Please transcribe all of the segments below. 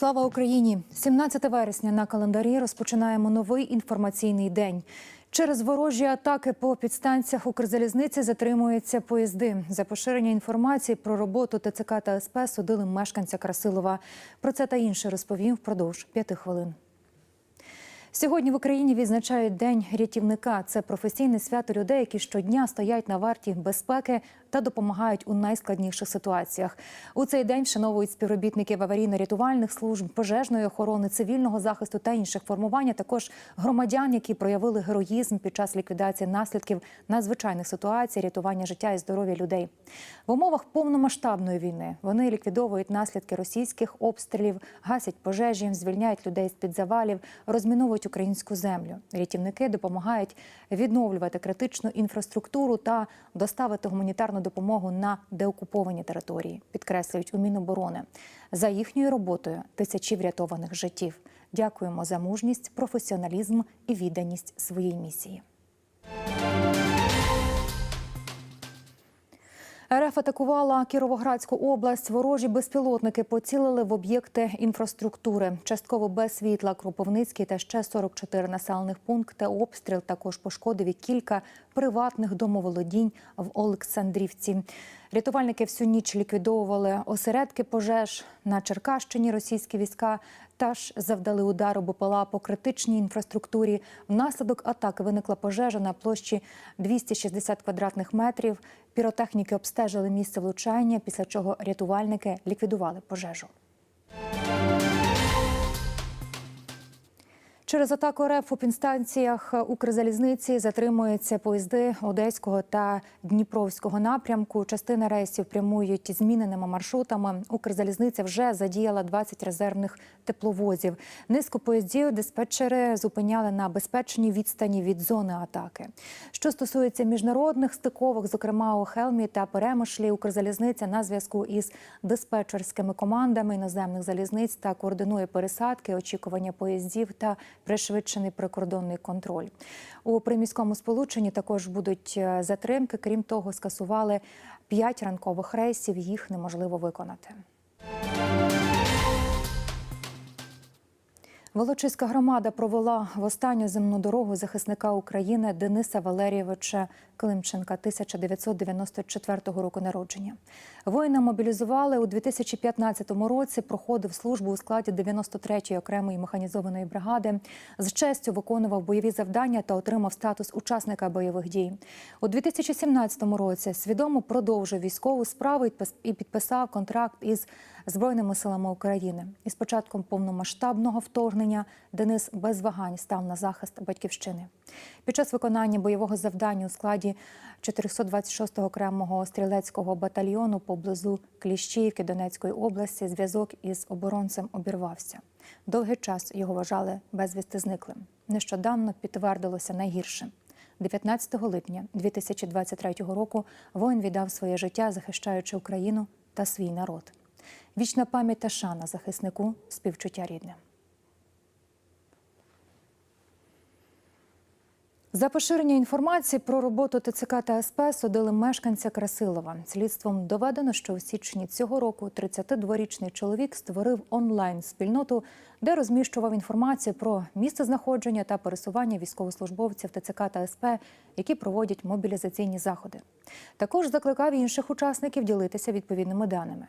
Слава Україні! 17 вересня на календарі розпочинаємо новий інформаційний день. Через ворожі атаки по підстанціях Укрзалізниці затримуються поїзди. За поширення інформації про роботу ТЦК та СП судили мешканця Красилова. Про це та інше розповім впродовж п'яти хвилин. Сьогодні в Україні відзначають День рятівника. Це професійне свято людей, які щодня стоять на варті безпеки та допомагають у найскладніших ситуаціях. У цей день вшановують співробітників аварійно-рятувальних служб, пожежної охорони, цивільного захисту та інших формувань, а також громадян, які проявили героїзм під час ліквідації наслідків надзвичайних ситуацій, рятування життя і здоров'я людей. В умовах повномасштабної війни вони ліквідовують наслідки російських обстрілів, гасять пожежі, звільняють людей з під завалів, розміновують українську землю. Рятівники допомагають відновлювати критичну інфраструктуру та доставити гуманітарну допомогу на деокуповані території, підкреслюють у Міноборони. За їхньою роботою тисячі врятованих життів. Дякуємо за мужність, професіоналізм і відданість своїй місії. РФ атакувала Кіровоградську область. Ворожі безпілотники поцілили в об'єкти інфраструктури. Частково без світла Кропивницький та ще 44 населених пункти. Обстріл також пошкодив і кілька приватних домоволодінь в Олександрівці. Рятувальники всю ніч ліквідовували осередки пожеж на Черкащині. Російські війська теж завдали удару БПЛА по критичній інфраструктурі. Внаслідок атаки виникла пожежа на площі 260 квадратних метрів. Піротехніки обстежили місце влучання, після чого рятувальники ліквідували пожежу. Через атаку РФ у підстанціях Укрзалізниці затримуються поїзди Одеського та Дніпровського напрямку. Частина рейсів прямують зміненими маршрутами. Укрзалізниця вже задіяла 20 резервних тепловозів. Низку поїздів диспетчери зупиняли на безпечній відстані від зони атаки. Що стосується міжнародних стиковок, зокрема у Хелмі та Перемишлі, Укрзалізниця на зв'язку із диспетчерськими командами іноземних залізниць та координує пересадки, очікування поїздів та пришвидшений прикордонний контроль. У приміському сполученні також будуть е, затримки. Крім того, скасували п'ять ранкових рейсів. Їх неможливо виконати. Волочиська громада провела в останню земну дорогу захисника України Дениса Валерійовича Климченка 1994 року народження. Воїна мобілізували у 2015 році. Проходив службу у складі 93-ї окремої механізованої бригади. З честю виконував бойові завдання та отримав статус учасника бойових дій. У 2017 році свідомо продовжив військову справу і підписав контракт із Збройними силами України. Із початком повномасштабного вторгнення Денис без вагань став на захист батьківщини. Під час виконання бойового завдання у складі 426-го окремого стрілецького батальйону поблизу Кліщіївки Донецької області зв'язок із оборонцем обірвався. Довгий час його вважали безвісти зниклим. Нещодавно підтвердилося найгірше. 19 липня 2023 року воїн віддав своє життя, захищаючи Україну та свій народ. Вічна пам'ять та шана захиснику співчуття рідним. За поширення інформації про роботу ТЦК та СП судили мешканця Красилова. Слідством доведено, що у січні цього року 32-річний чоловік створив онлайн-спільноту, де розміщував інформацію про місце знаходження та пересування військовослужбовців ТЦК та СП, які проводять мобілізаційні заходи. Також закликав інших учасників ділитися відповідними даними.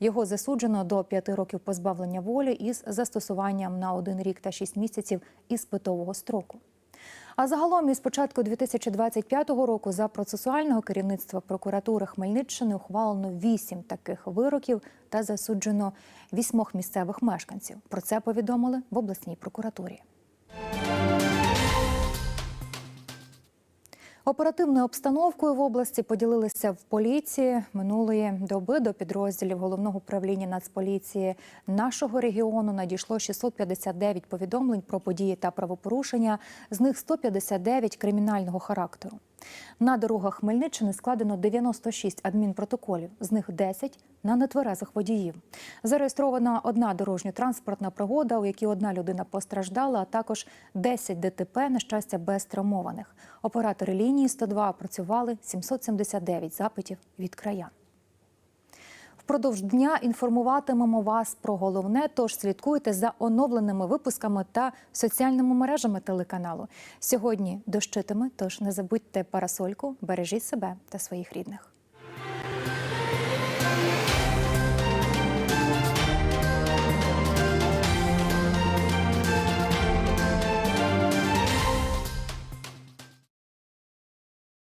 Його засуджено до п'яти років позбавлення волі із застосуванням на один рік та шість місяців іспитового строку. А загалом із початку 2025 року за процесуального керівництва прокуратури Хмельниччини ухвалено вісім таких вироків та засуджено вісьмох місцевих мешканців. Про це повідомили в обласній прокуратурі. Оперативною обстановкою в області поділилися в поліції минулої доби до підрозділів головного управління Нацполіції нашого регіону надійшло 659 повідомлень про події та правопорушення. З них 159 кримінального характеру. На дорогах Хмельниччини складено 96 адмінпротоколів, з них 10 на нетверезих водіїв. Зареєстрована одна дорожньо-транспортна пригода, у якій одна людина постраждала, а також 10 ДТП, на щастя, без травмованих. Оператори лінії 102 опрацювали 779 запитів від краян. Впродовж дня інформуватимемо вас про головне. Тож слідкуйте за оновленими випусками та соціальними мережами телеканалу. Сьогодні дощитиме, тож не забудьте парасольку, бережіть себе та своїх рідних.